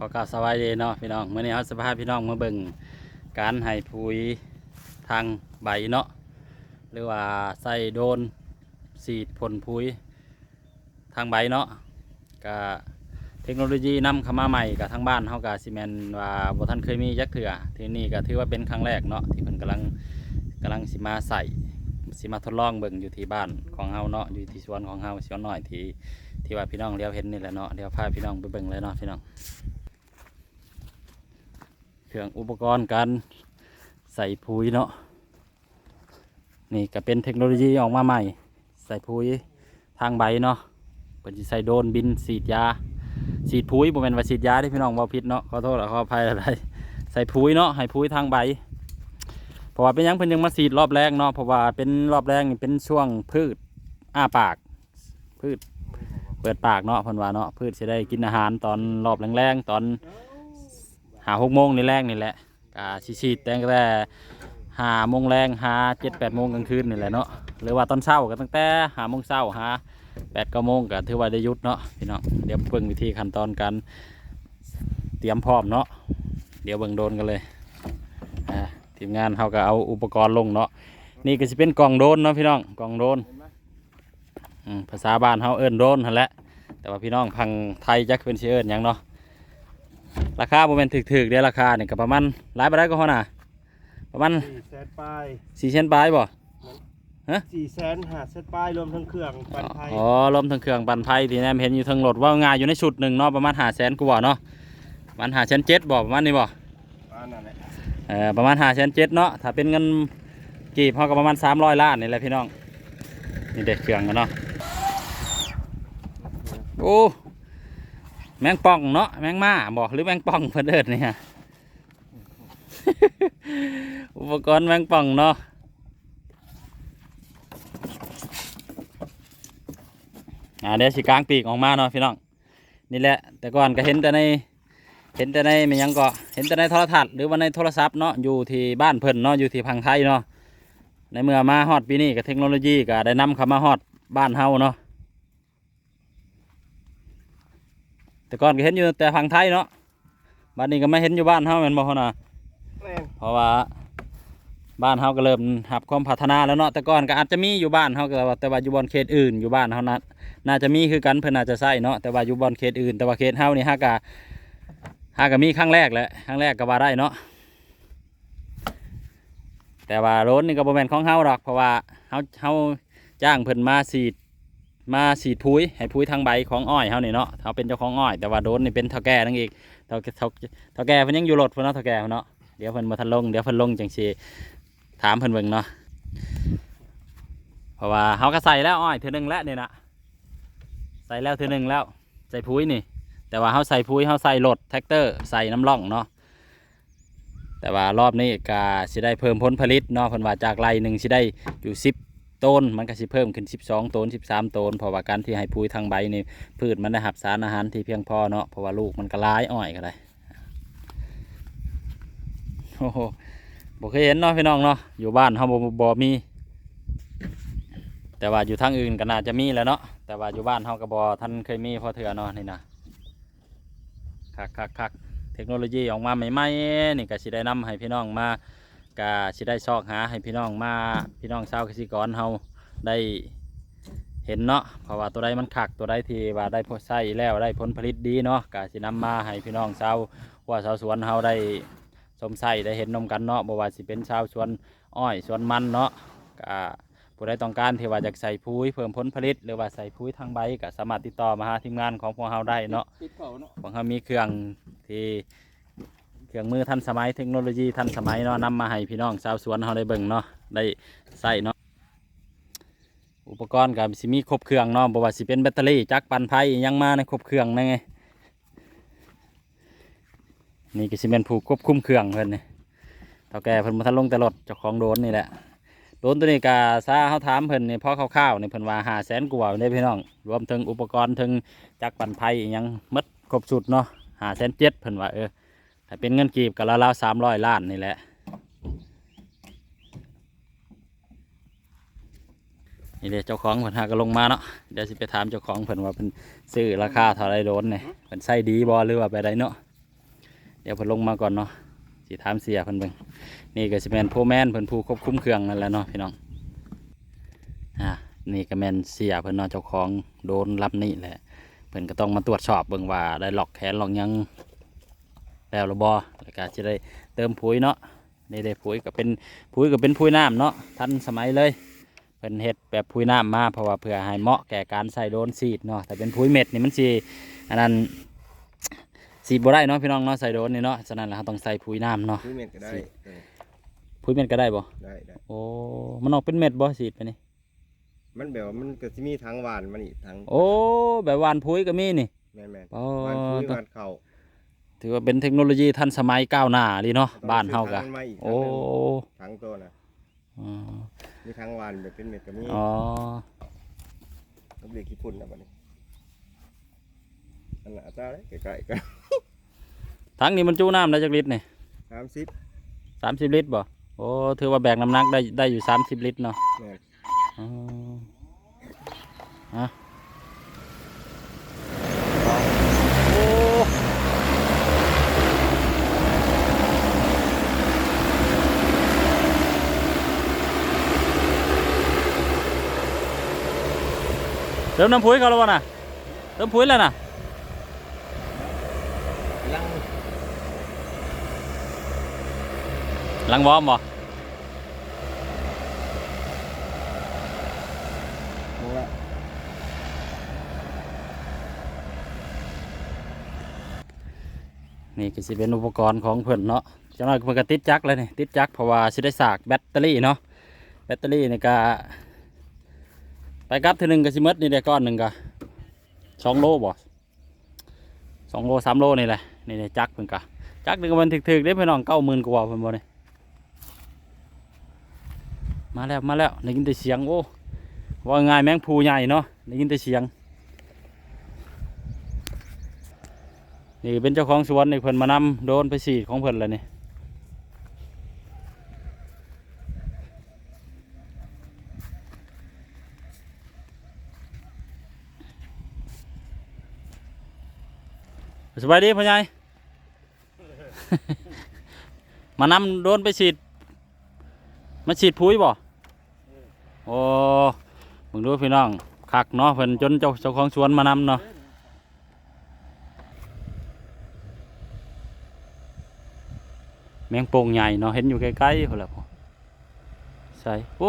ขอกล่าวสวัสดีเนาะพี่น้องเมื่อนี้เอาสภาพพี่น้องมาเบิ่งการให้ปุ๋ยทางใบเนาะหรือว่าใส่โดนสีดผลปุ๋ยทางใบเนาะก็เทคโนโลยีนำเข้ามาใหม่กับทางบ้านเฮากับซีเมนว่าบ่ทันเคยมีจักเถื่อที่นี่ก็ถือว่าเป็นครั้งแรกเนาะที่เพิ่นกำลังกำลังสิมาใส่สิมาทดลองเบิ่งอยู่ที่บ้านของเฮาเนาะอยู่ที่สวนของเฮาสวนหน้อยที่ที่ว่าพี่น้องเลี้ยวเห็นนี่แหละเนาะเดี๋ยวพาพี่น้องไปเบิ่งเลยเนาะพี่น้อง เครื่องอุปกรณ์การใส่ปุ๋ยเนาะนี่ก็เป็นเทคโนโลยีออกมาใหม่ ใส่ปุ๋ยทางใบเนาะเปิดใส่โดนบินฉีดยาฉีดปุ๋ยบ่แม่นว่าฉีดยาที่พี่น้องบ่ผิดเนาะขอโทษขออภัยอะไรใส่ปุ๋ยเนาะให้ปุ๋ยทางใบเพราะว่าเป็นยังเพิ่นยังมาฉีดรอบแรกเนาะเพราะว่าเป็นรอบแรกนี่เป็นช่วงพืชอ้าปาก พืชเปิดปากเนาะเพิ่นว่าเนาะพืชสิได้กินอาหารตอนรอบแรงๆตอน หาหกโมงในแรกนี่แหละกาชีชีแต่งแต่หาโมงแรงหาเจ็ดแปดโมงกลางคืนนี่แหละเนาะหรือว่าตอนเช้าก็ตั้งแต่หาโมงเช้าหาแปดเก้าโมงก็ถือว่าได้ยุดเนาะพี่น้องเดี๋ยวเบิ่งวิธีขั้นตอนการเตรียมพร้อมเนาะเดี๋ยวเบิ่งโดนกันเลยทีมงานเขาก็เอาอุปกรณ์ลงเนาะนี่ก็จะเป็นกล่องโดนเนาะพี่น้องกล่องโดนภาษาบ้านเขาเอิ้นโดนนั่นแหละแต่ว่าพี่น้องพังไทยจักเป็นสิเอิ้นยังเนาะ ราคาโมเมนถึกๆเดี๋ยวราคาเนี่ยก็ประมาณหลายบาทก็พอน่ะประมาณสี่แสนปลายสี่เช่นปลายบ่สี่แสนหาเซตปลายรวมทั้งเครื่องปันไทยอ๋อรวมทั้งเครื่องปั่นไฟที่แนมเห็นอยู่ทั้งรถว่าง่ายอยู่ในชุดหนึ่งเนาะประมาณหาแสนกว่าเนาะประมาณหาแสนเจ็ดบ่ประมาณนี้บ่อันนั่นแหละเออประมาณหาแสนเจ็ดเนาะถ้าเป็นเงินกีบเขาก็ประมาณสามร้อยล้านนี่แหละพี่น้องนี่เด็กเครื่องกันเนาะโอ้ แมงป่องเนาะแมงม่าบ่หรือแมงป่องเพิ่นเอิ้นเนี่ย อุปกรณ์แมงป่องเนาะอ่าเดี๋ยวสิกลางปีกออกมาเนาะพี่น้องนี่แหละ แต่ก่อนก็เห็นแต่ในเห็นแต่ในมันยังก็เห็นแต่ในโทรทัศน์หรือว่าในโทรศัพท์เนาะอยู่ที่บ้านเพิ่นเนาะอยู่ที่พังไทยเนาะในเมื่อมาฮอดปีนี้กับเทคโนโลยีก็ได้นำเข้ามาฮอดบ้านเฮาเนาะ แต่ก่อนก็เห็นอยู่แต่พังไทยเนาะบ้านนี้ก็ไม่เห็นอยู่บ้านเฮาแม่นบ่ฮะนะแม่นเพราะว่าบ้านเฮาก็เริ่มรับความพัฒนาแล้วเนาะแต่ก่อนก็อาจจะมีอยู่บ้านเฮาก็ว่าแต่ว่าอยู่บอนเขตอื่นอยู่บ้านเฮานะน่าจะมีคือกันเพิ่นน่าจะใช้เนาะแต่ว่าอยู่บอนเขตอื่น แต่ว่าเขตเฮานี่ฮากะฮากะมีครั้งแรกแหละครั้งแรกก็ว่าได้เนาะแต่ว่าโรนนี่ก็บ่แม่นของเฮาหรอกเพราะว่าเฮาเฮาจ้างเพิ่นมาสีด มาสีดปุ๋ยให้ปุ๋ยทางใบของอ้อยเฮานี่เนาะเฮาเป็นเจ้าของอ้อยแต่ว่าโดนนี่เป็นเฒ่าแก่นั่นอีกเฒ่าเฒ่าเฒ่าแก่เพิ่นยังอยู่รถเพิ่นเนาะเฒ่าแก่เพิ่นเนาะเดี๋ยวเพิ่นมาทันลงเดี๋ยวเพิ่นลงจังสิถามเพิ่นเบิ่งเนาะเพราะว่าเฮาก็ใส่แล้วอ้อยเทื่อหนึงแล้วเนี่ยนะใส่แล้วเทื่อหนึงแล้วใส่ปุ๋ยนี่ แต่ว่าเฮาใส่ปุ๋ยเฮาใส่รถแท็กเตอร์ใส่น้ำร่องเนาะแต่ว่ารอบนี้ก็สิได้เพิ่มผลผลิตเนาะเพิ่นว่าจากไร่หนึ่งสิได้อยู่10 ต้นมันก็สิเพิ่มขึ้น 12ต้น13ต้นเพราะว่าการที่ให้ปุ๋ยทางใบนี่พืชมันได้รับสารอาหารที่เพียงพอเนาะเพราะว่าลูกมันก็หลายอ้อยก็ได้โอ้โหบ่เคยเห็นเนาะพี่น้องเนาะอยู่บ้านเฮาบ่บ่มี แต่ว่าอยู่ทางอื่นก็น่าจะมีแหล้วเนาะแต่ว่าอยู่บ้านเฮาก็บ่ทันเคยมีพอเถื่อเนาะนี่นะคักคักคักเทคโนโลยีออกมาใหม่ๆนี่ก็สิได้นำให้พี่น้องมา ก็สิได้ซอกหาให้พี่น้องมาพี่น้องชาวเกษตรกรเฮาได้เห็นเนาะเพราะว่าตัวใดมันคักตัวใดที่ว่าได้ผลใช้แล้วได้ผลผลิตดีเนาะก็สินำมาให้พี่น้องชาวว่าชาวสวนเฮาได้สมใส่ได้เห็นนมกันเนาะบ่ว่าสิเป็นชาวสวนอ้อยสวนมันเนาะก็ผู้ใดต้องการที่ว่าจะใส่ปุ๋ยเพิ่มผลผลิต หรือว่าใส่ปุ๋ยทางใบก็สามารถติดต่อมาหาทีมงานของพวกเราได้เนาะติดเขาเนาะของเรามีเครื่องที่ เครื่องมือทันสมัยเทคโนโลยีทันสมัยเนาะนำมาให้พี่น้องชาวสวนเราได้เบิ่งเนาะได้ใส่เนาะอุปกรณ์ก็สิมีครบเครื่องเนาะบ่ว่าสิเป็นแบตเตอรี่จักรปั่นไฟอิหยังมาในครบเครื่องนั่นไงนี่ก็สิเป็นผู้ควบคุมเครื่องเพิ่นนี่เท่าแก่เพิ่นมาทันลงแต่รถเจ้าของโดนนี่แหละโดนตัวนี้ก็ซาเฮาถามเพิ่นนี่พอคร่าวๆนี่เพิ่นว่า5แสนกว่าเด้พี่น้องรวมถึงอุปกรณ์ถึงจักรปั่นไฟอิหยังหมดครบสุดเนาะ5แสนเจ็ดเพิ่นว่าเออ ถ้าเป็นเงินกีบก็ราวๆ300ล้านนี่แหละนี่เดี๋ยวเจ้าของเพิ่นหาก็ลงมาเนาะเดี๋ยวสิไปถามเจ้าของเพิ่นว่าเพิ่นซื้อราคาเท่าไรโดนเนี่ยเพิ่นใส่ดีบ่หรือว่าไปไดเนาะเดี๋ยวเพิ่นลงมาก่อนเนาะสิถามเสียเพิ่นเบิ่งนี่ก็สิแม่นโพแมนเพิ่นผู้ควบคุมเครื่องนั่นแหละเนาะพี่น้องอ่านี่ก็แม่นเสียเพิ่นเนาะเจ้าของโดนรับนี่แหละเพิ่นก็ต้องมาตรวจสอบเบิ่งว่าได้ล็อกแขนล็อกยัง แล้วหรือบ่แล้วก็สิได้เติมปุ๋ยเนาะนี่ได้ปุ๋ยก็เป็นปุ๋ยก็เป็นปุ๋ยน้ำเนาะทันสมัยเลยเพิ่นเฮ็ดแบบปุ๋ยน้ำมาเพราะว่าเพื่อให้เหมาะแก่การใส่โดนซีดเนาะแต่เป็นปุ๋ยเม็ดนี่มันสิอันนั้นสีบ่ได้เนาะพี่น้องเนาะใส่โดนนี่เนาะฉะนั้นแล้วเราต้องใส่ปุ๋ยน้ำเนาะซื้อเม็ดก็ได้สิ เออปุ๋ยเม็ดก็ได้บ่ได้ได้โอ้มันออกเป็นเม็ดบ่สีดไปนี่มันแบบว่ามันก็สิมีทั้งหวานมันอีกทั้งโอ้แบบหวานปุ๋ยก็มีนี่แม่นอ๋อๆหวานคุยหวานเข่า ถือว่าเป็นเทคโนโลยีทันสมัยก้าวหน้าดีเนาะบ้านเฮากะต้องซื้อทั้งมันมาอีกโอ้ทั้งตัวนะอ๋อมีทั้งหวานแบบเป็นเม็ดก็มีอ๋อกับเด็กญี่ปุ่นนะบัดนี้อันน่ะอัตราเลยใกล้ๆกันทั้งนี้มันจูน้ำได้จักลิตรนี่สามสิบสามสิบลิตรบ่โอ้ถือว่าแบกน้ำหนักได้ได้อยู่สามสิบลิตรเนาะแม่นอ๋อฮะโอ้ เติมน้ำปุ๋ยเขาแล้ววะน่ะเติมปุ๋ยแล้วน่ะลังวอมบ่เพราะว่านี่ก็สิเป็นอุปกรณ์ของเพิ่นเนาะจังหน่อยเพิ่นก็ติดจักรเลยนี่ติดจักรเพราะว่าสิได้สากแบตเตอรี่เนาะแบตเตอรี่นี่ก็ ไปกลับเทีนึงก็สิหมดนี่ได้ก้อนหนึ่งก็สองโลบ่สองโลสามโลนี่แหละนี่ได้จักเพิ่นก็จักรนี่ก็มันถึกๆได้พี่น้องเก้าหมื่นกว่าเพิ่นบ่นี่มาแล้วมาแล้วได้ยินแต่เสียงโอ้ว่าง่ายแมงภูใหญ่เนาะได้ยินแต่เสียงนี่เป็นเจ้าของสวนนี่เพิ่นมานำโดนไปสีดของเพิ่นแล้วนี่ สบายดีพ่อใหญ่ มานำโดนไปฉีด มาฉีดปุ๋ยบ่โอ้มึงดูพี่น้องคักเนาะเพิ่นจนเจ้าเจ้าของสวนมานำเนาะแมงโป่งใหญ่เนาะเห็นอยู่ใกล้ๆพอแล้วพอใส่โอ้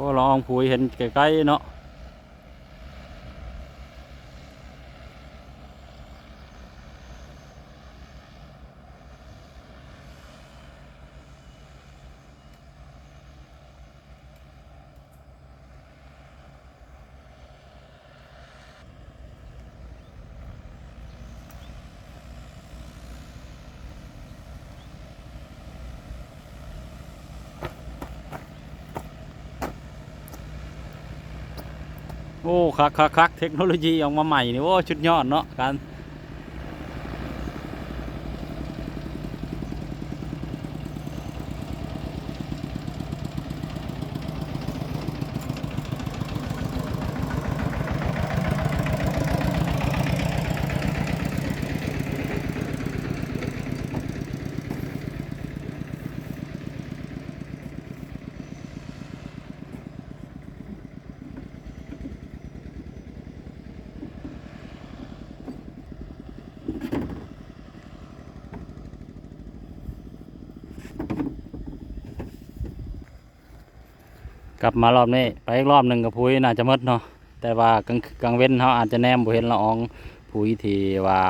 โอ้ลองผุยเห็นใกล้ๆเนาะ อ้คักคักคักเทคโนโลยีออกมาใหม่นี่โอ้ชุดยอดเนาะการ กลับมารอบนี้ไปอีกรอบหนึ่งกับผุยน่าจะมดเนาะแต่ว่ากลางกลางเว้นเขาอาจจะแนมบ่เห็นละอองผุยที่ว่า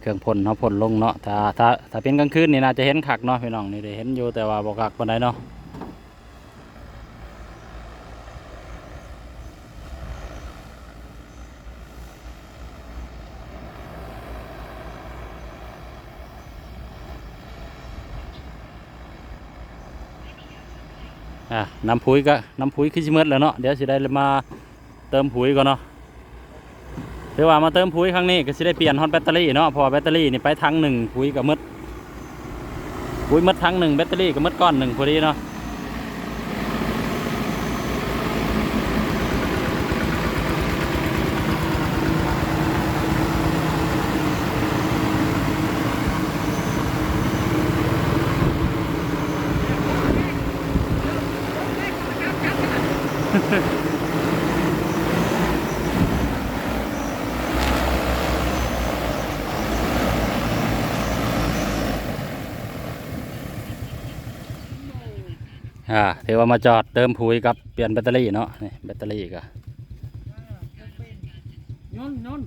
เครื่องพ่นเขาพ่นลงเนาะถ้าถ้าถ้าเป็นกลางคืนนี่น่าจะเห็นขักเนาะพี่น้องนี่ได้เห็นอยู่แต่ว่าบ่ขักปานใดเนาะ น้ำปุ๋ยก็น้ำปุ๋ยคือสิหมดแล้วเนาะเดี๋ยวสิได้มาเติมปุ๋ยก่อนเนาะถือว่ามาเติมปุ๋ยครั้งนี้ก็สิได้เปลี่ยนฮอตแบตเตอรี่เนาะพอแบตเตอรี่นี่ไปทั้งหนึ่งปุ๋ยก็หมดปุ๋ยมดทั้งหนึ่งแบตเตอรี่ก็หมดก้อนหนึ่งพอดีเนาะ อ่า ถือว่ามาจอดเติมปุ๋ยกับเปลี่ยนแบตเตอรี่เนาะนี่แบตเตอรี่ก็ยนยน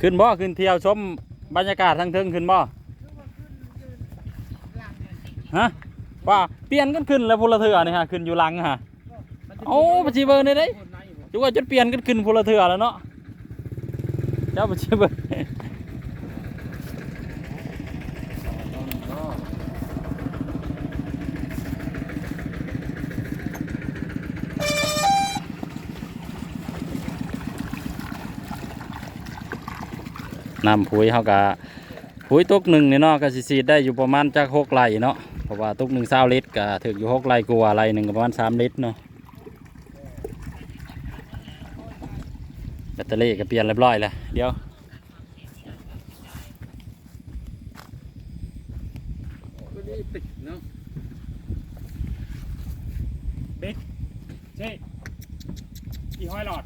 ขึ้นบ่ขึ้นเที่ยวชมบรรยากาศทางเทิงขึ้นบ่ฮะว่าเปลี่ยนกันขึ้นแล้วพลเถื่อนี่ฮะขึ้นอยู่หลังฮะโอ้ปจีเบอร์นี่เด้จุว่าจนเปลี่ยนกันขึ้นพลเถื่อแล้วเนาะเจ้าปจีเบอร์ น้ำปุ๋ยเขากะปุ๋ยตุกหนึ่งนี่เนาะก็สิฉีดได้อยู่ประมาณจากหกไร่เนาะเพราะว่าตุกหนึ่งเศร้าลิตรก็ถึงอยู่หกไร่กว่าไร่หนึ่งประมาณสามลิตรเนาะแบตเตอรี่ก็เปลี่ยนเรียบร้อยแล้วเดี๋ยวนี้ติดเนาะ เช่อีห้อยหลอด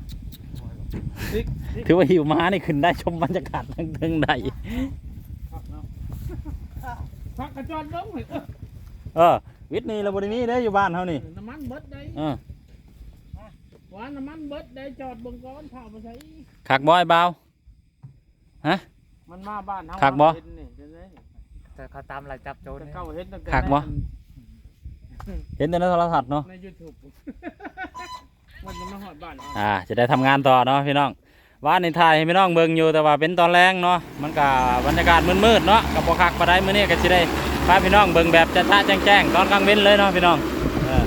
ถือว่าหิวม้านี่ขึ้นได้ชมบรรยากาศทั้งเทิงได้พักกระจอดลงเลยเออวิทย์นี่เราบริมีได้อยู่บ้านเขานี่น้ำมันเบิดได้เออหวานน้ำมันเบิดได้จอดเบิ่งก้อนเผามาใช้ขักบอยเบามันมาบ้านเฮาคักบ่เห็นนี่เห็นไหมแต่เขาตามหลักจับโจรจะเนี่ยเข้าเห็นตั้งแต่คักบ่ในเห็นแต่ในโทรทัศน์เนาะในยูทูบมันจะมาหอดบ้านเราอ่าจะได้ทำงานต่อเนาะพี่น้อง ว่าในไทยให้พี่น้องเบิ่งอยู่แต่ว่าเป็นตอนแรงเนาะมันก็บรรยากาศมืดๆเนาะกับบ่คักบ่ได้มื้อนี้ก็สิได้พาพี่น้องเบิ่งแบบจะๆแจ้งๆตอนกลางเว้นเลยเนาะพี่น้องเออ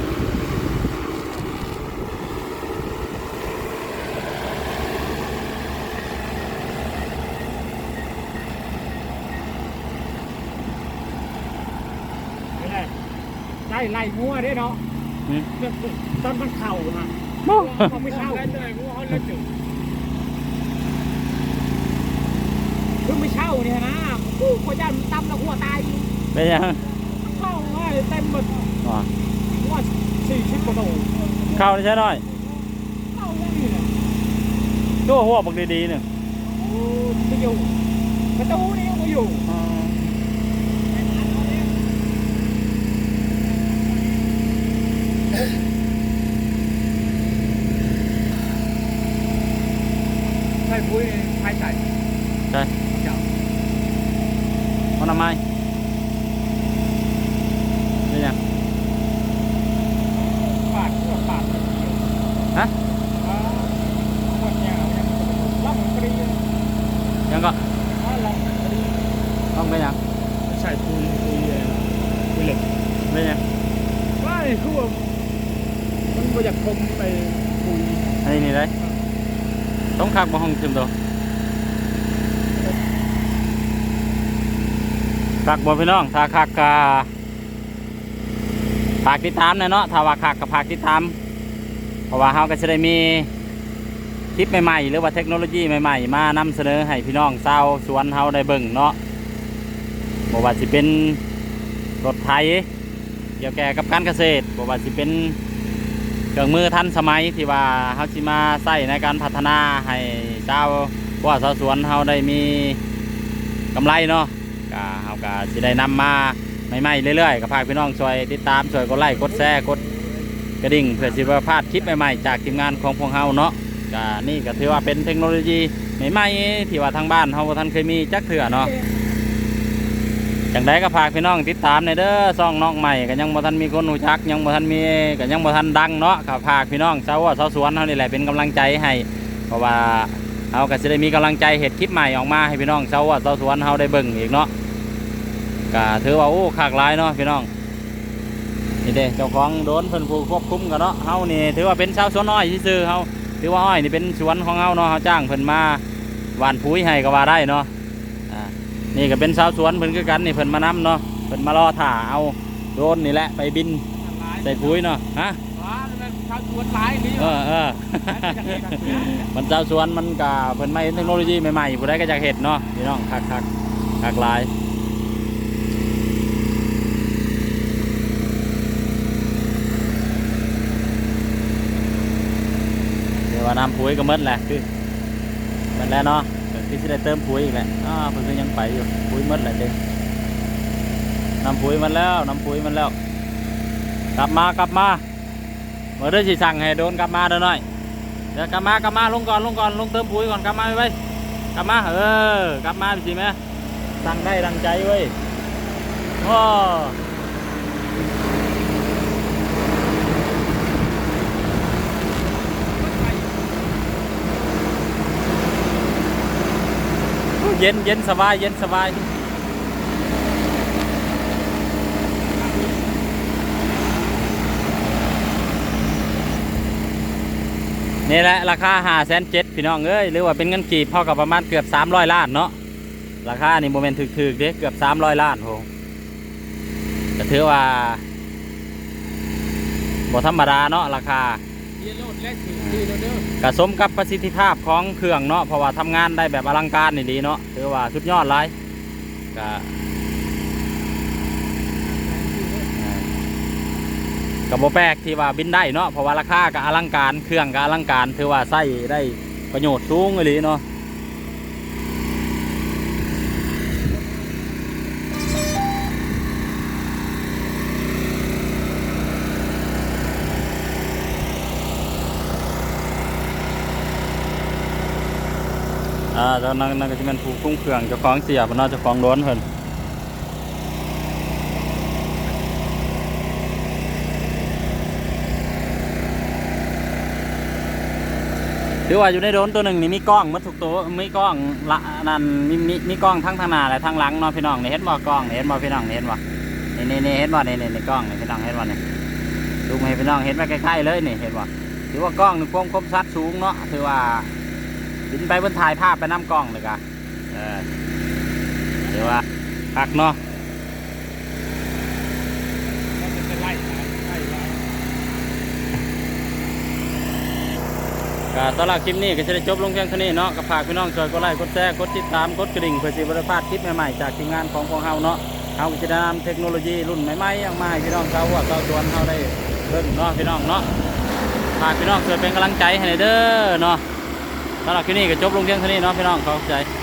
ไม่ได้ได้ไล่งัวได้เนาะอืมตอนมันเข่าฮะเขาไม่เข้าได้เลยงัวเขาเลยจุด พิ่งไม่เช่าเนี่ยนะกูขยันตำแล้วหัวตายเป็นยังเข้าว่าเต็มหมดอ๋อว่าสี่สิบกว่าโลเข้าได้ใช่หน่อยเข้าอย่างนี้เนี่ยตัวหัวบักดีๆเนี่ยโอ้ไม่อยู่ประตูนี่ยังไม่อยู่ใช่ปุ้ยใช่ใส่ มันทำ ไมเป็นยังปาดหัวปาดฮะอ่าหมดยาวยังล่ำปรียังก็อ่าล่ำปรีต้องเป็นยังใช่ปุ้ยปุ้ยปุยเหล็กเป็นยังว่านี่คือว่ามันบ่อยากคมไปปุ้ยอันนี้นี่เลยต้องคักบ่ห้องซึมตัว คักบ่พี่น้องถ้าคักกะฝากติดตามน่อยเนาะถ้าว่าคักก็ฝากติดตาม เพราะว่าเฮาก็จะได้มีคลิปใหม่ๆหรือว่าเทคโนโลยีใหม่ๆ มานำเสนอให้พี่น้องชาวสวนเฮาได้เบิ่งเนาะบ่ว่าสิเป็นรถไถเกี่ยวแก่กับการเกษตรบ่ว่าสิเป็นเครื่องมือทันสมัยที่ว่าเฮาสิมาใส่ในการพัฒนาให้ชาวว่าชาวสวนเฮาได้มีกำไรเนาะก็ ก็สิได้นำมาใหม่ๆเรื่อยๆก็ฝากพี่น้องช่วยติดตามช่วยกดไลค์กดแชร์กดกระดิ่งเพื่อสิบ่พลาดคลิปใหม่ๆจากทีมงานของพวกเฮาเนาะก็นี่ก็ถือว่าเป็นเทคโนโลยีใหม่ๆที่ว่าทางบ้านเฮาบ่ทันเคยมีจักเถื่อเนาะจังไดก็ฝากพี่น้องติดตามในเด้อซ่องน้องใหม่ก็ยังบ่ทันมีคนรู้จัก ยังบ่ทันมีก็ยังบ่ทันดังเนาะก็ฝากพี่น้องชาว่าชาวสวนเฮานี่แหละเป็นกำลังใจให้ เพราะว่าเฮาก็สิได้มีกำลังใจเฮ็ดคลิปใหม่ออกมาให้พี่น้องชาว่าชาวสวนเฮาได้เบิ่งอีกเนาะ กะถือว่าโอ้ขากหลายเนาะพี่น้องนี่เด้เจ้าของโดนเพิ่นผู้ควบคุมกันเนาะเฮานี่ถือว่าเป็นชาวสวนอ้อยซื่อๆเฮาถือว่าอ้อยนี่เป็นสวนของเฮาเนาะเฮาจ้างเพิ่นมาหว่านปุ๋ยให้ก็ว่าได้เนาะอ่านี่ก็เป็นชาวสวนเพิ่นคือกันนี่เพิ่นมานํเนาะเพิ่นมารอถ่าเอาโดรนนี่แหละไปบินใส่ปุ๋ยเนาะฮะว้ามันชาวสวนหลายนี่เออเออมันเจ้าสวนมันกะเพิ่นมาเห็นเทคโนโลยีใหม่ๆผู้ใดก็อยากเห็นเนาะพี่น้องคักคักคักหลายเดี๋ยวว่า น้ำปุ๋ยก็มดแหละคือมันแล้วเนาะคือสิได้เติมปุ๋ยอีกแหละอ้าวเพิ่นยังไปอยู่ปุ๋ยมดแหละเด็กน้ำปุ๋ยมันแล้วน้ำปุ๋ยมันแล้ว กลับมากลับมาเมื่อได้สิสั่งให้โดนกลับมาเด้อหน่อยเดี๋ยวกลับมากลับมาลงก่อนลงก่อนลงเติมปุ๋ยก่อนกลับมาไปไปกลับมาเออกลับมาสิแม่สั่งได้ดังใจเว้ยโอ้ เย็นเย็นสบาย เย็นสบายนี่แหละราคาหาแสนเจ็ดพี่น้องเอ้ยหรือว่าเป็นเงินกีบเท่ากับประมาณเกือบสามร้อยล้านเนาะราคานี่โมเมนต์ถึกๆเด้เกือบสามร้อยล้านโหก็ถือว่าบ่ธรรมดาเนาะราคาเยโลดและถือ กระสมกับประสิทธิภาพของเครื่องเนาะเพราะว่าทำงานได้แบบอลังการนี่ดีเนาะถือว่าสุดยอดเลยก็กับโบแปกที่ว่าบินได้เนาะเพราะว่าราคาก็อลังการเครื่องก็อลังการถือว่าใส่ได้ประโยชน์สูงเลยเนาะ อ่าตอนนั้นนั่นก็จะเป็นผู้คุ้มเครื่องเจ้าของเสียบเนาจะเจ้องร้นเพิ่นถือว่าอยู่ในโดนตัวหนึ่งนี่มีกล้องมัดทุกตัวมีกล้องละนั่นมีมีมีกล้องทั้งทางหน้าและทางหลังเนาะพี่น้องนี่เห็นบ่กล้องนี่เห็นบ่พี่น้องนี่เห็นบ่นี่นี่นี่เห็นบ่นี่นี่นี่กล้องนี่พี่น้องเห็นบ่นี่ดูมาให้พี่น้องเห็นไว้ใกล้ๆเลยนี่เห็นบ่ถือว่ากล้องนี่ความคมชัดสูงเนาะถือว่า บินไปบนถ่ายภาพไปน้ำกล้องเลยกะเออถือว่าพักเนาะมันจะไล่มาก็สำหรับคลิปนี้ก็จะได้จบลงเพียงเท่านี้เนาะก็ฝากพี่น้องช่วยกดไลค์กดแชร์กดติดตามกดกระดิ่งเพื่อสิบริพลาดคลิปใหม่ๆจากทีมงานของพวกเฮาเนาะเฮาจะนำเทคโนโลยีรุ่นใหม่ๆออกมาให้พี่น้องชาวหัวชาวสวนเฮาได้เบิ่งเนาะพี่น้องเนาะฝากพี่น้องช่วยเป็นกำลังใจให้หน่อยเด้อเนาะ สำหรับคลิปนี้ก็จบลงเพียงเท่านี้เนาะพี่น้องขอบใจ